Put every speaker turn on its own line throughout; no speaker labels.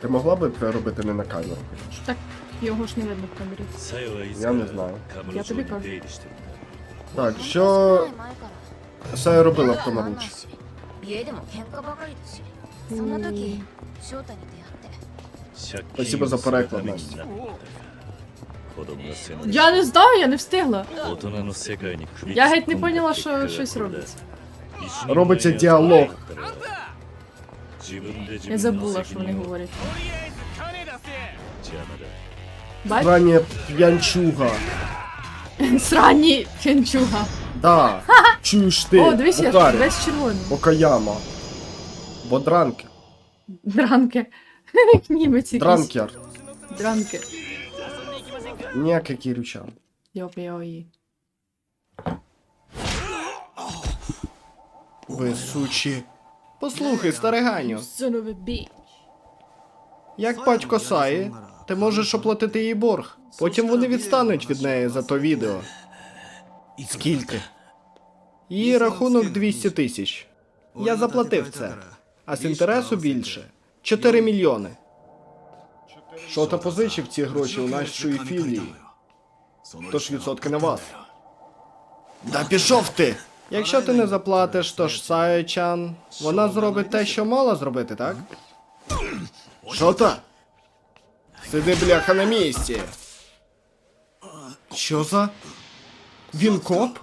Ти могла би це робити не на камеру?
Так його ж не видно в камері.
Я не знаю.
Я тобі кажу.
Так, що що я робила в тому? Спасибо за переклад, Настя.
Я не знаю, я не встигла. Я геть не поняла, що щось робиться.
Робиться діалог
я забула, що вони говорять.
Срання п'янчуга.
Срані п'янчуга.
Да. Чуєш ти.
О, дивись, я
Букарі.
весь червоний.
Окаяма. Бодранки.
Дранке. Німець якийсь.
Дранкер.
Дранке.
Ніяке кірюча.
Йо-йо-йо.
Ви сучі. Послухай, стариганю.
Son of a bitch.
Як батько Саї, ти можеш оплатити їй борг. Потім вони відстануть від неї за то відео. Скільки? Її рахунок 200 тисяч. Я заплатив це. А з інтересу більше 4 мільйони. Шота позичив ці гроші у нашої філії. Тож відсотки на вас. Да пішов ти! Якщо ти не заплатиш, то ж Сая-чан, вона зробить те, що мала зробити, так? Шота! Сиди, бляха, на місці. Що за? Він коп?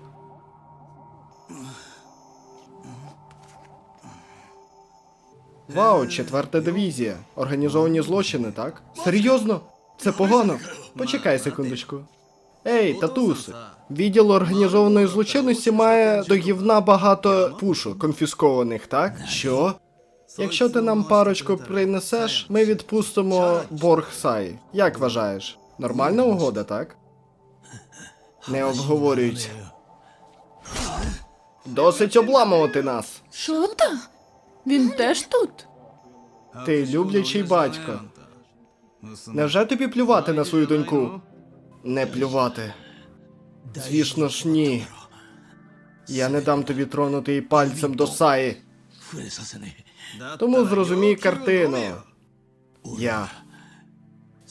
Вау, четверта дивізія. Організовані злочини, так? Серйозно? Це погано. Почекай секундочку. Ей, татуси. Відділ організованої злочинності має до гівна багато пушок конфіскованих, так? Що? Якщо ти нам парочку принесеш, ми відпустимо борг Саї. Як вважаєш? Нормальна угода, так? Не обговорюють. Досить обламувати нас.
Що та? Він теж тут?
Ти люблячий батько. Невже тобі плювати на свою доньку? Не плювати. Звісно ж, ні. Я не дам тобі тронути її пальцем до Саї. Тому зрозумій картину. Я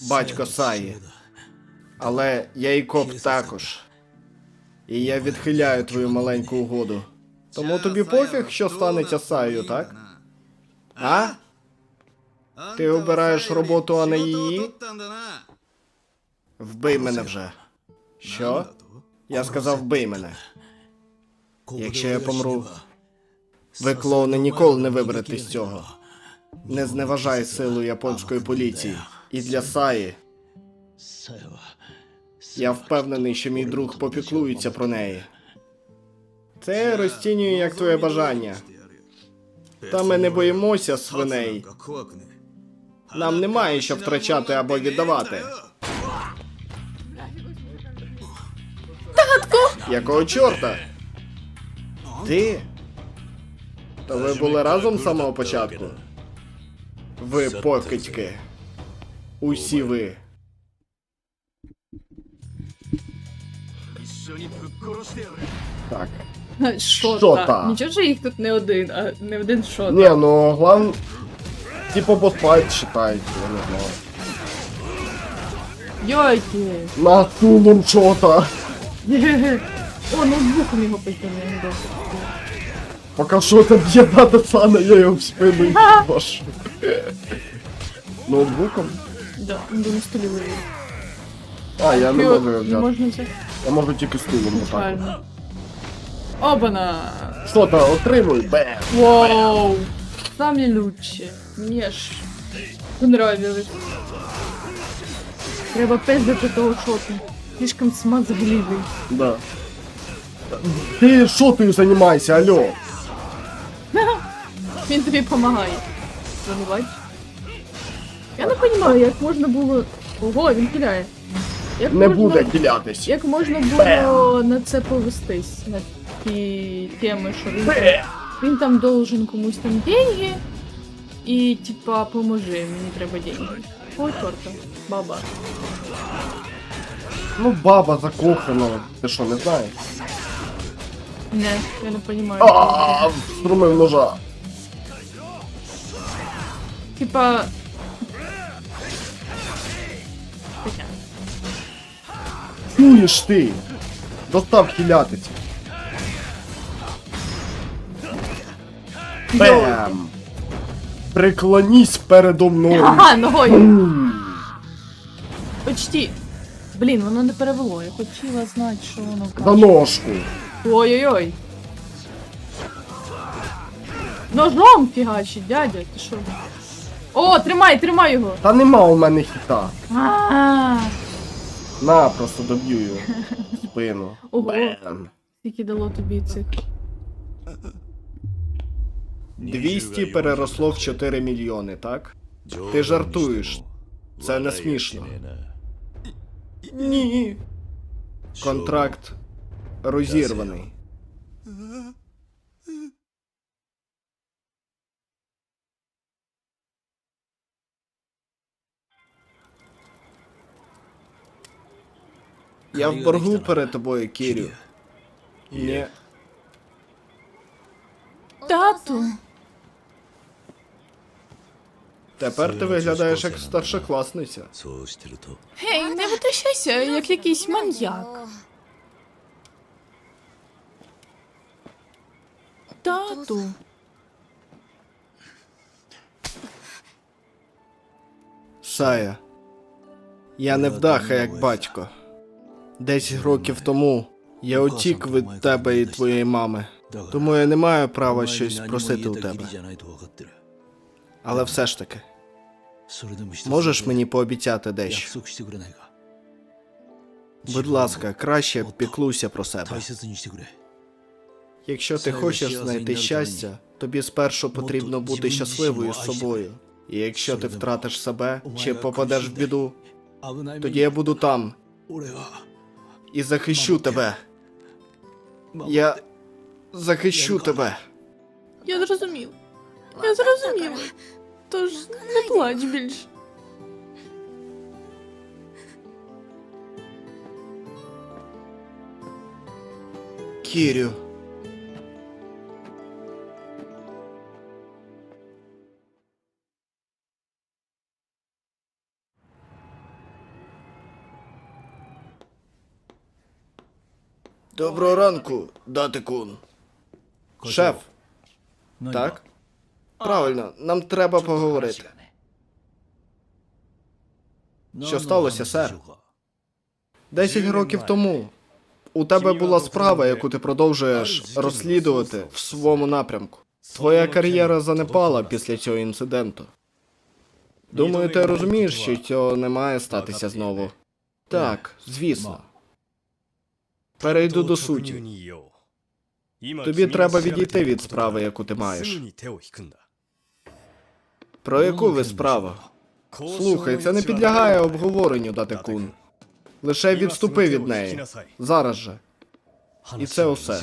батько Саї. Але я і коп також. І я відхиляю твою маленьку угоду. Тому тобі пофіг, що станеться Саєю, так? А? Ти обираєш роботу, а не її? Вбий мене вже. Що? Я сказав, вбий мене. Якщо я помру, ви клоуни ніколи не виберете з цього. Не зневажай силу японської поліції. І для Саї. Я впевнений, що мій друг попіклується про неї. Це я розцінюю як твоє бажання. Та ми не боїмося свиней. Нам немає що втрачати або віддавати. Якого чорта? Ти? Та ви були разом з самого початку? Ви покидьки. Усі ви. Так.
Що
Що
та?
та?
Нічого ж їх тут не один, а не один що
Не, ну главное... Типа босфайт считайте, я не знаю.
Йойки.
На тулум чота.
Ге-ге. О, ноутбуком його підтягнув.
Пока что-то бьет надо сана, я его в спину ебашу. Ноутбуком?
Да, він на столі лежить.
А, я не можу його взяти.
можна взяти.
Я можу тільки стулом отак.
Правильно. Обана!
Що то отримуй, бе.
Вау! Самі лучші. Мені аж понравилось. Треба пиздити того шоту. Слишком смазгливий.
Да. Ти що ти займайся, алло?
Він тобі допомагає. Не бачиш? Я не розумію, як можна було. Ого, він киляє. Як
Не
можна...
буде кілятись.
Як можна було на це повестись, на ті теми, що він, там- він там должен комусь там деньги, і типа поможи, мені треба деньги. Ой, чорта, баба.
Ну баба закохана. Ти що, не знаєш?
Не, я не розумію.
А, струмив ножа.
Типа.
Чуєш ти? Достав хілятиці. Бем! Преклонісь передо мною.
Ага, ногою. Почти. Блін, воно не перевело. Я хотіла знати, що воно
За
каже.
ножку.
Ой-ой-ой. Ножом фігачить, дядя, ти що? О, тримай, тримай його.
Та нема у мене хіта.
А,
На, просто доб'ю його. в Спину.
Ого.
Бем.
Скільки дало тобі цих?
200 переросло в 4 мільйони, так? Ти жартуєш. Це не смішно. Ні. Контракт розірваний. Я в боргу перед тобою, Кірю. Ні.
Тату.
Тепер ти виглядаєш як старшокласниця.
Гей, не витрачайся, як якийсь маньяк. Тату.
Сая, я не вдаха як батько. Десять років тому я утік від тебе і твоєї мами, тому я не маю права щось просити у тебе. Але все ж таки, можеш мені пообіцяти дещо? Будь ласка, краще піклуйся про себе. Якщо ти хочеш знайти щастя, тобі спершу потрібно бути щасливою з собою. І якщо ти втратиш себе чи попадеш в біду, тоді я буду там і захищу тебе. Я захищу тебе.
Я зрозумів. Я зрозумів. Тож не плач більше.
Кірю. Доброго ранку, Датикун. Шеф. Так? Правильно, нам треба поговорити. Що сталося, сер? Десять років тому у тебе була справа, яку ти продовжуєш розслідувати в своєму напрямку. Твоя кар'єра занепала після цього інциденту. Думаю, ти розумієш, що цього не має статися знову. Так, звісно. Перейду до суті. Тобі треба відійти від справи, яку ти маєш. Про яку ви справу? Слухай, це не підлягає обговоренню, Датекун. Лише відступи від неї. Зараз же. І це усе.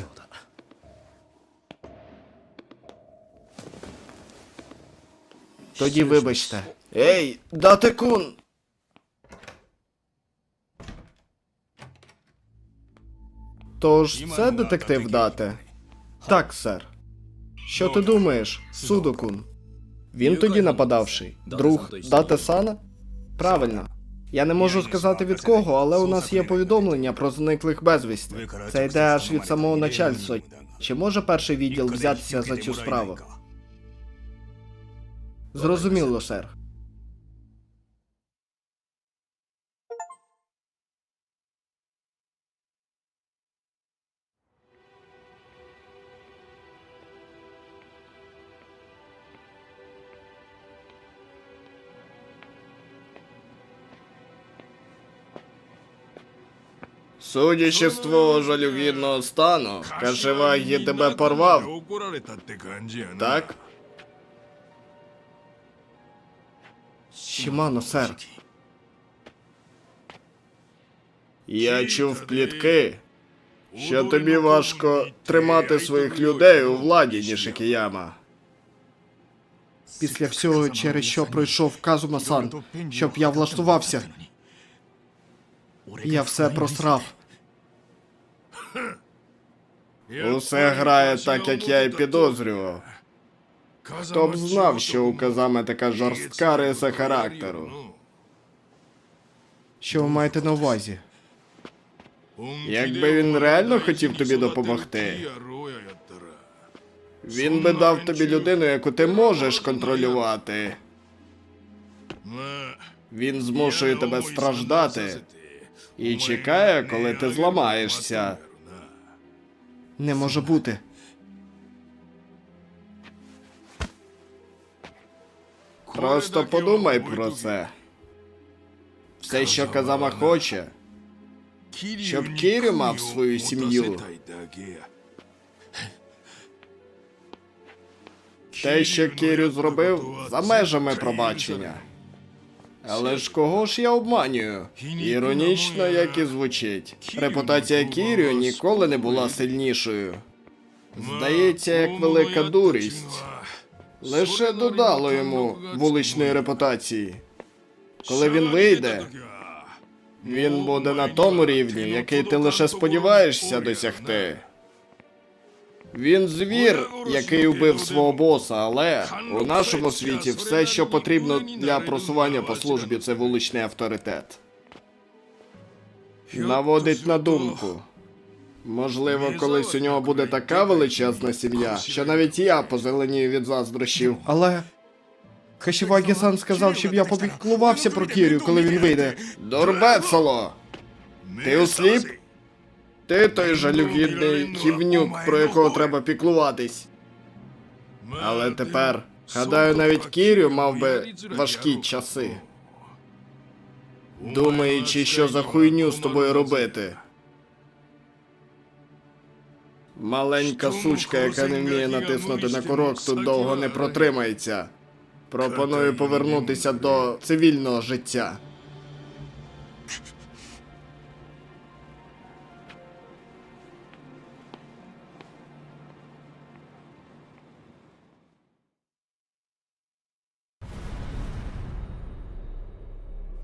Тоді вибачте. Ей, Датекун! Тож, це детектив Дате? Так, сер. Що ти думаєш, Судокун? Він тоді нападавший. Друг Дате Сана? Правильно. Я не можу сказати від кого, але у нас є повідомлення про зниклих безвісти. Це йде аж від самого начальства. Чи може перший відділ взятися за цю справу? Зрозуміло, сер. Судячи з твого жалюгідного стану, Кашивагі тебе порвав, так? Шімано, сер. Я чув плітки, що тобі важко тримати своїх людей у владі, ніж Нішикіяма. Після всього, через що пройшов Казума-сан, щоб я влаштувався. Я все просрав. Усе грає так, як я й підозрював. Хто б знав, що у Казами така жорстка риса характеру. Що ви маєте на увазі? Якби він реально хотів тобі допомогти, він би дав тобі людину, яку ти можеш контролювати. Він змушує тебе страждати і чекає, коли ти зламаєшся. Не може бути. Просто подумай про це. Все, що Казама хоче, щоб Кірю мав свою сім'ю. Те, що Кірю зробив, за межами пробачення. Але ж кого ж я обманюю? Іронічно, як і звучить. Репутація Кірю ніколи не була сильнішою. Здається, як велика дурість. Лише додало йому вуличної репутації. Коли він вийде, він буде на тому рівні, який ти лише сподіваєшся досягти. Він звір, який убив свого боса, але у нашому світі все, що потрібно для просування по службі, це вуличний авторитет. Наводить на думку. Можливо, колись у нього буде така величезна сім'я, що навіть я позеленію від заздрощів. Але. Хашівагі-сан сказав, щоб я попіклувався про Кірю, коли він вийде. Дорбецело! Ти осліп? Ти той жалюгідний ківнюк, про якого треба піклуватись. Але тепер, гадаю, навіть Кірю мав би важкі часи. Думаючи, що за хуйню з тобою робити. Маленька сучка, яка не вміє натиснути на курок, тут довго не протримається. Пропоную повернутися до цивільного життя.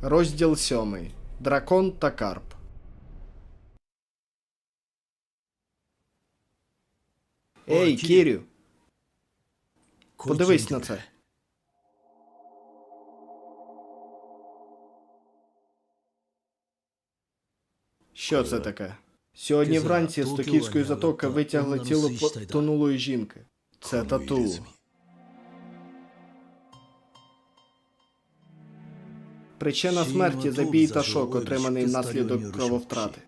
Розділ сьомий. Дракон та карп. Ей, Кірю. Подивись на це. Що це таке? Сьогодні вранці з Токійської затоки витягли тіло потонулої жінки. Це тату. Причина смерті забій та шок, отриманий внаслідок крововтрати.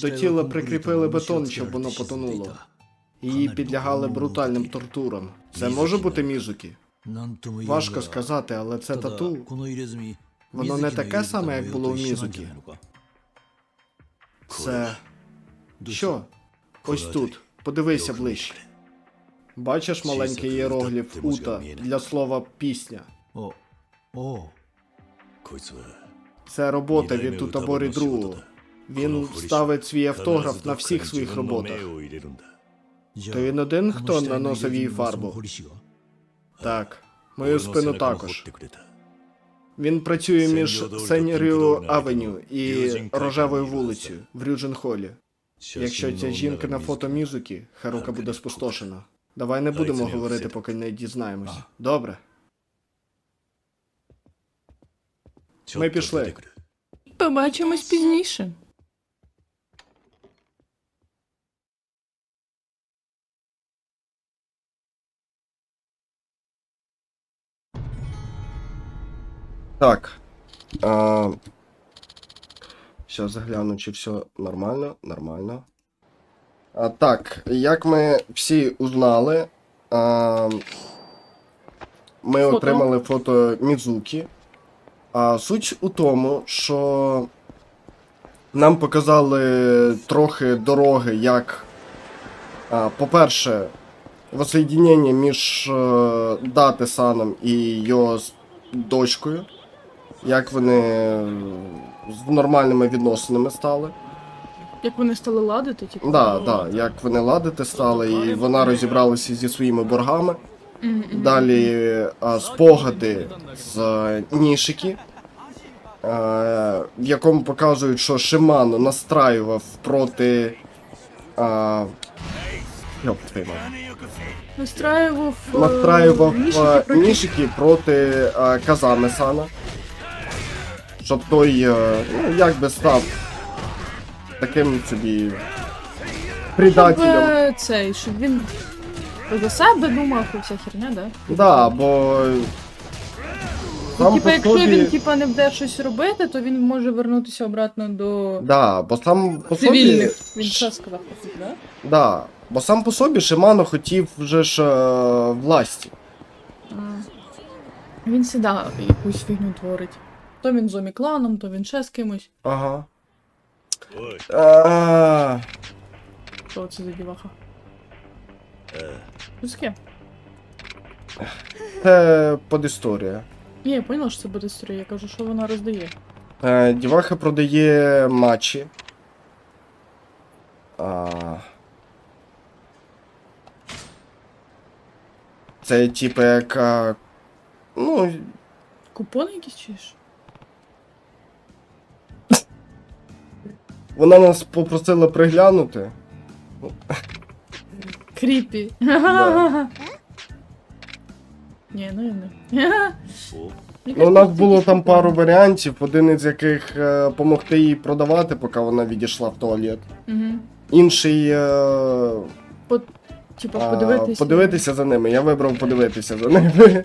До тіла прикріпили бетон, щоб воно потонуло. Її підлягали брутальним тортурам. Це може бути мізуки? Важко сказати, але це тату. Воно не таке саме, як було в мізукі. Це що? Ось тут. Подивися ближче. Бачиш маленький іерогліф Ута для слова пісня.
О.
Це робота від Тутаборі Дру. Він ставить свій автограф на всіх своїх роботах. То він один, хто наносив їй фарбу? Так, мою спину також. Він працює між Сеньоріо Авеню і Рожевою вулицею в Рюдженхолі. Якщо ця жінка на фото мюзики, Харука буде спустошена. Давай не будемо говорити, поки не дізнаємось. Добре. Ми пішли.
Побачимось пізніше.
Так. А, Зараз загляну, чи все нормально, нормально. А, Так, як ми всі узнали, а, ми
фото.
отримали фото Мідзуки. А суть у тому, що нам показали трохи дороги, як, по-перше, воссоєдінення між е, Дати Саном і його дочкою, як вони е, з нормальними відносинами стали.
Як вони стали ладити, типу.
Да, да, як вони ладити стали, і вона розібралася зі своїми боргами. Далі а, спогади з е, Нішики, е, в якому показують, що Шимано настраював проти. А, Йоп.
Настраював. е,
Настраював
нішики
е,
проти-
нішики проти е. Щоб той, е, ну, як би став таким собі
Щоб е, цей, щоб він за себе думав і вся херня, да?
Да, бо.
Ну,
Сам
типа,
по
якщо
собі...
він типа не буде щось робити, то він може вернутися обратно до
Да, бо сам по собі.
цивільних. Він що сказав, да?
Да. Бо сам по собі Шимано хотів вже ж е, власті.
Він сюда якусь фігню творить. То він з омікланом, то він ще з кимось.
Ага.
おい
А,
Що це за діваха? З ким?
Це подісторія.
Ні, я поняла, що це буде історія. Я кажу, що вона роздає.
Е, Діваха продає матчі. А... Це типу як. а, Ну,
Купони якісь чи
вона нас попросила приглянути.
Кріпі.
Да.
Ні, ну і не.
お
Ну, у нас було там пару варіантів, один із яких е, помогти їй продавати, поки вона відійшла в туалет.
Угу.
Інший е,
Типа
а,
подивитися.
подивитися за ними. Я вибрав подивитися за ними.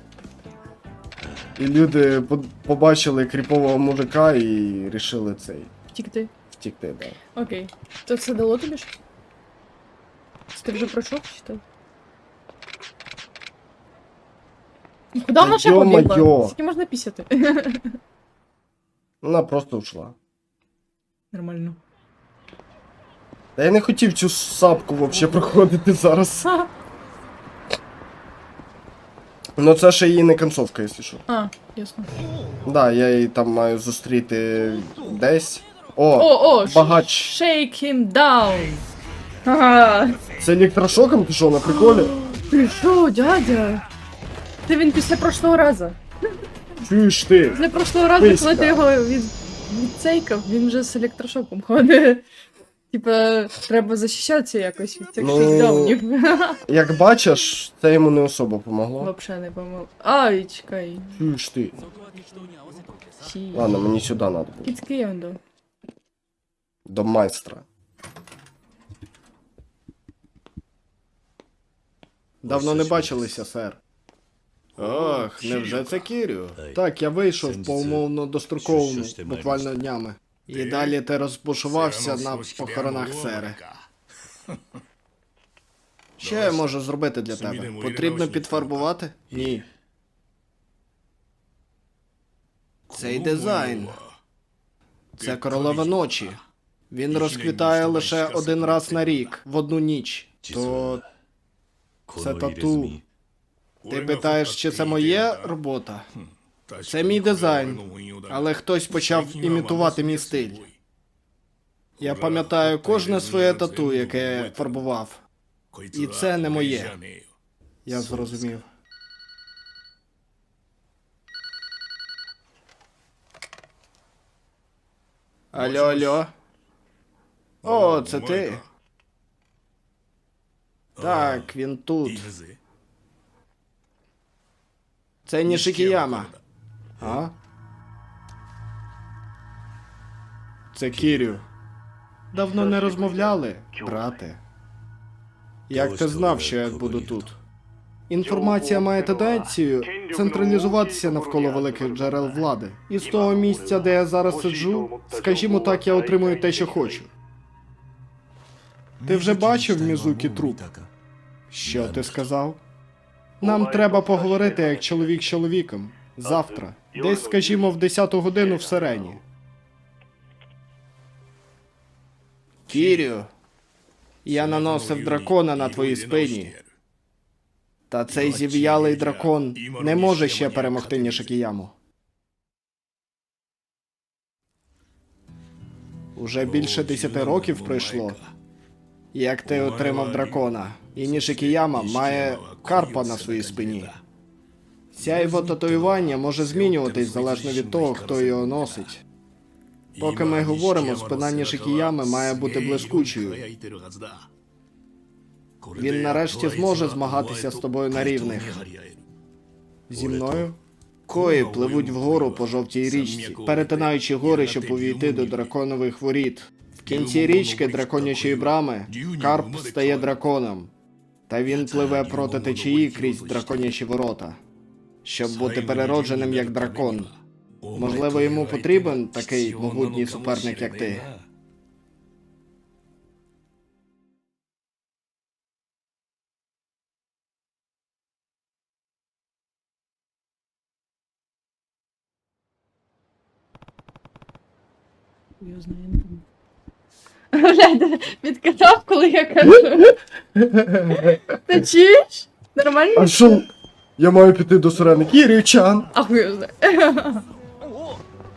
І люди по- побачили кріпового мужика і рішили цей
Втікти.
втікти. Да.
Окей. То це дало тобі щось? Ти вже пройшов чи так? Ну, Куди вона ще побігла? Скільки можна пісяти?
Вона просто ушла.
Нормально.
Та я не хотів цю сапку взагалі проходити зараз. Ну це ще її не концовка, якщо що.
А, ясно.
Да, я її там маю зустріти десь. О,
О, о,
багач.
Shake him down. Ага.
Це електрошоком ти що, на приколі?
Ти що, дядя? Це він після прошлого разу.
Чуєш ти?
Після прошлого разу, коли ти його від... відцейкав, він вже з електрошоком ходить. Типа, треба захищатися якось від цих
Ну,
шейкдаунів.
Як бачиш, це йому не особо помогло.
Вообще не помил. Ай, чекай.
Чуєш ти?
Сі.
Ладно, мені сюди треба.
Кіцький ендо.
До майстра. Давно не бачилися, сер. Ох, невже це Кірю? Так, я вийшов по умовно достроковому, буквально днями. І далі ти розбушувався на похоронах сери. Що я можу зробити для тебе? Потрібно підфарбувати? Ні. Цей дизайн. Це королева ночі. Він розквітає лише один раз на рік, в одну ніч. То
こ
це тату. Ти питаєш, чи це моя робота? Це мій дизайн, але хтось почав імітувати мій стиль. Я пам'ятаю кожне своє тату, яке я фарбував.
І це не моє.
Я зрозумів. Алло, алло. О, це ти. Так, він тут. Це Нішикіяма. А? Це Кірю. Давно не розмовляли, брате. Як ти знав, що я буду тут? Інформація має тенденцію централізуватися навколо великих джерел влади. І з того місця, де я зараз сиджу, скажімо так, я отримую те, що хочу. Ти вже бачив Мізукі труп? Що ти сказав? Нам треба поговорити як чоловік з чоловіком. Завтра. Десь, скажімо, в 10 годину в сирені. Кірю, я наносив дракона на твоїй спині. Та цей зів'ялий дракон не може ще перемогти Нішикіяму. Уже більше десяти років пройшло, як ти отримав дракона, і Нішикіяма має карпа на своїй спині. Сяйво татуювання може змінюватись залежно від того, хто його носить.
Поки ми говоримо, спина Нішикіями має бути блискучою.
Він нарешті зможе змагатися з тобою на рівних. Зі мною? Кої пливуть вгору по жовтій річці, перетинаючи гори, щоб увійти до драконових воріт. Кінці річки драконячої брами Карп стає драконом. Та він пливе проти течії крізь драконячі ворота, щоб бути переродженим як дракон. Можливо, йому потрібен такий могутній суперник, як ти.
Я знаю. Блядь, відкатав, коли я кажу. Ти чуєш? Нормально?
А що? Я маю піти до сирени Кірічан.
Ахуй знаю.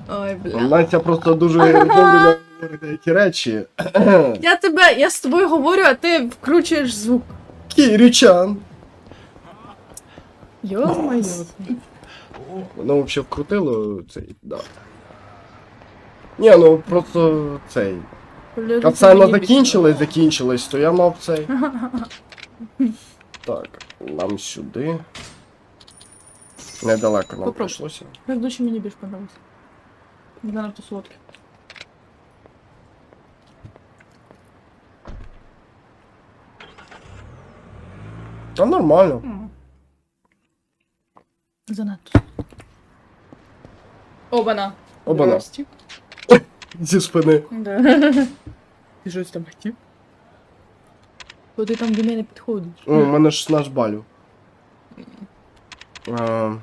Ой, бля.
Настя просто дуже добре говорить деякі речі.
Я тебе, я з тобою говорю, а ти вкручуєш звук.
Кірічан.
Йо-моє.
Воно взагалі вкрутило цей, да. Ні, ну просто цей. Кацана закінчилась, закінчилась, то я мав цей. Так, нам сюди. Недалеко нам
Попробуй.
прийшлося.
Предыдущий мені більш понравився. Не надто солодкий.
Та нормально.
Занадто. Обана.
Обана.
Здрасті.
Зі спини.
Да. Ти щось там хотів? Бо ти там до мене підходиш.
О, у мене 16 балів. А,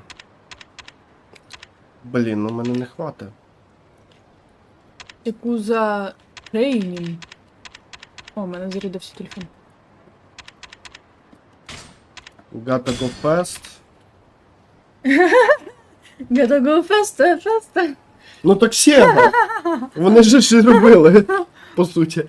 блін, ну мене не хватить.
Яку за трейнінг. О, у мене зарядився телефон.
Gotta go fast.
Gotta go faster, faster.
Ну так Сєга. Вони ж ж робили, по суті.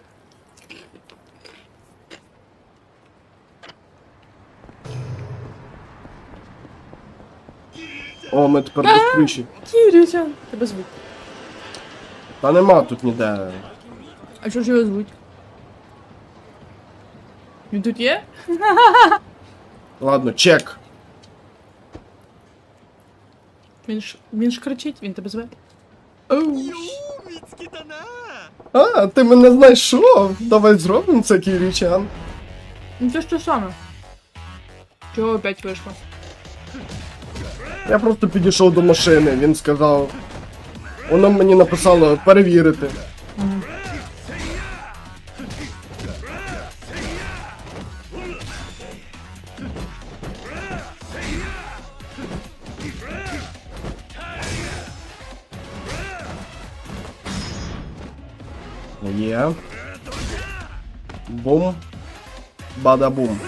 О, ми тепер безпечні.
Кірюся. Тебе звуть.
Та нема тут ніде.
А що ж його звуть? Він тут є?
Ладно, чек.
Він ж, він ж кричить, він тебе зве. Оу.
А, ти мене знайшов. Давай зробимо це, Кірічан.
Ну це ж те саме. Чого опять вийшло?
Я просто підійшов до машини, він сказав. Воно мені написало перевірити. Є. Бум. Бада-бум.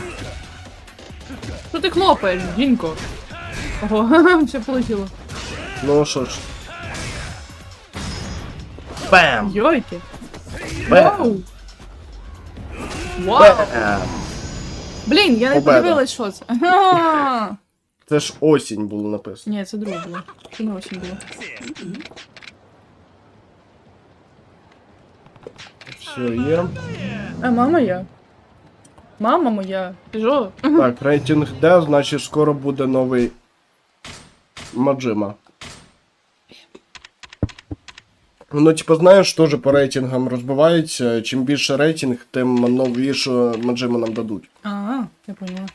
Що ти хлопаєш, Дінко? Ого, все полетіло.
Ну що ж. Бам!
Йойки.
Бам!
Вау! Вау!
Бам!
Блін, я не
Победа.
подивилась, що це. Ага.
Це ж осінь було написано.
Ні, це друге було. Це не осінь було.
Все є.
А мама я. Мама моя. Ти що?
Так, рейтинг D, значить скоро буде новий Маджима. Ну, типу, знаєш, теж по рейтингам розбивається. Чим більше рейтинг, тим новіше Маджима нам дадуть.
А, я поняла.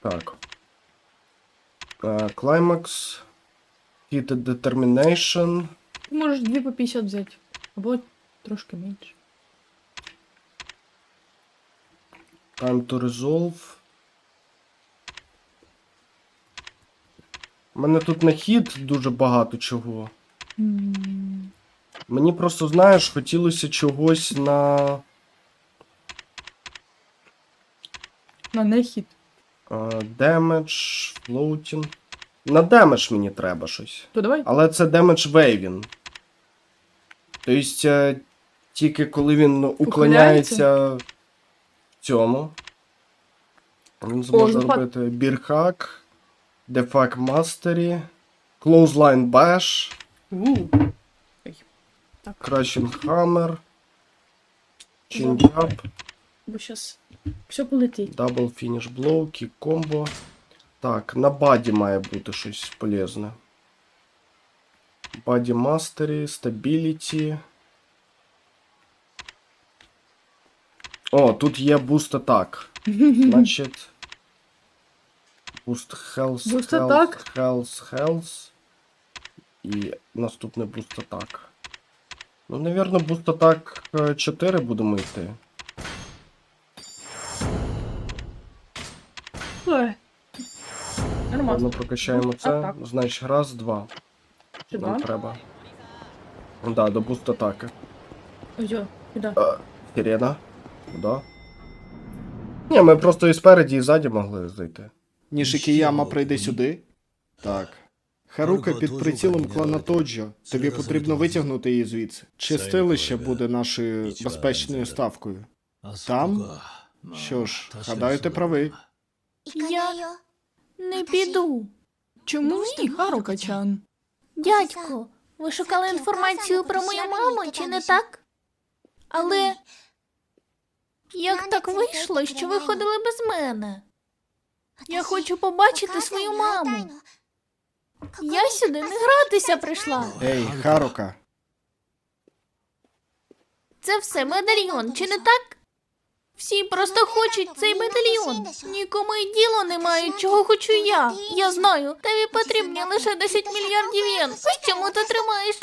Так. Climax. Heated Determination.
Ти можеш дві по 50 взяти. Або трошки менше.
Time to resolve. У мене тут на хід дуже багато чого.
М,
Мені просто, знаєш, хотілося чогось на.
На нехід.
Damage, floating. На демедж мені треба щось.
То давай.
Але це демедж вейвін. Тобто, е, тільки коли він уклоняється цьому. Він зможе
запад-
робити бірхак, дефак мастері, clothesline bash,
У. Ой. Так.
crashing hammer, change up.
бо щас все полетить.
Дабл фініш блоу, кік комбо. Так, на баді має бути щось полезне. Баді мастері, стабіліті. О, тут є буст атак. Значить. Буст health,
Boost
health,
attack?
health, health. І наступний буст атак. Ну, навірно, буст атак 4 будемо йти.
Ой. Нормально.
Прокачаємо це. Значить, раз, два.
Чи
Нам
два?
треба. Да, до буст атаки.
Ой, куди?
Сирена. Ні, ми просто і спереді, і ззаді могли зайти
ніж Ікіяма прийде сюди? Так. Харука під прицілом клана Тоджо. Тобі потрібно витягнути її звідси. Чистилище буде нашою безпечною ставкою. Там? Ну, що ж, гадаю, ти правий.
Я
не піду. Чому ні, Харука-чан?
Дядько, ви шукали інформацію про мою маму, чи не так? Але як так вийшло, що ви ходили без мене? Я хочу побачити свою маму. Я сюди не гратися прийшла.
Ей, Харука.
Це все медальйон, чи не так? Всі просто хочуть цей медальйон. Нікому й діло немає, чого хочу я. Я знаю, тобі потрібні лише 10 мільярдів єн. Ось чому ти тримаєш?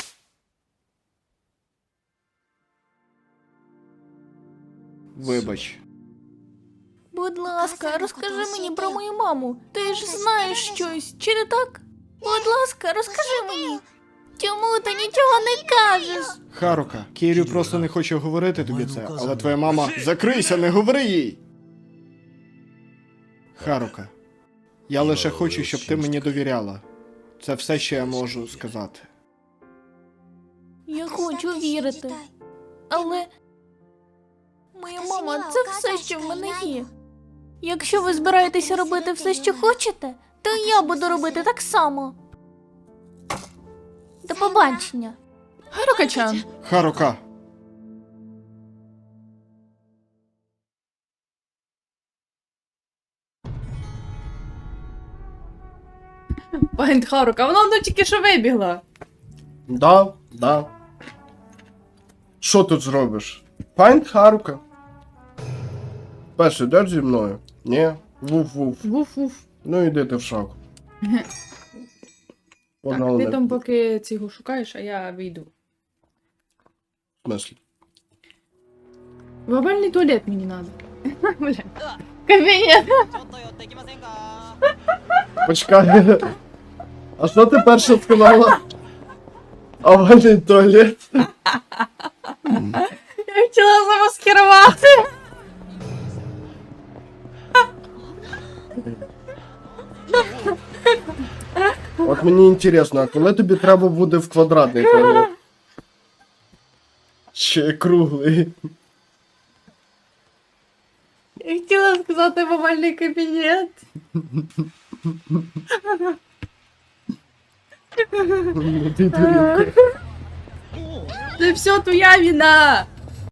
Вибач.
Будь ласка, розкажи мені про мою маму. Ти ж знаєш щось, чи не так? Будь ласка, розкажи мені. Чому ти нічого не кажеш?
Харука, Кірю просто не хоче говорити тобі це, але твоя мама. Закрийся, не говори їй! Харука, я лише хочу, щоб ти мені довіряла. Це все, що я можу сказати.
Я хочу вірити. Але моя мама це все, що в мене є. Якщо ви збираєтеся робити все, що хочете, то я буду робити так само. До побачення.
Харука-чан.
Харука!
Пані Харука, вона ну тільки що вибігла.
Да, да. Що тут зробиш? Пайн Харука. Перший, йдеш зі мною? Ні. Вуф-вуф.
Вуф-вуф.
Ну йди ти в шаг.
Так, ти там поки цього шукаєш, а я вийду.
В смислі?
Глобальний туалет мені надо. Бля. Кабінет.
Почекай. А що ти перше сказала? Овальний туалет.
Я хотіла замаскирувати.
От мені інтересно, а коли тобі треба буде в квадратний туалет? Чи круглий?
Я хотіла сказати глобальний кабінет.
Ну, ти.
Це все твоя вина.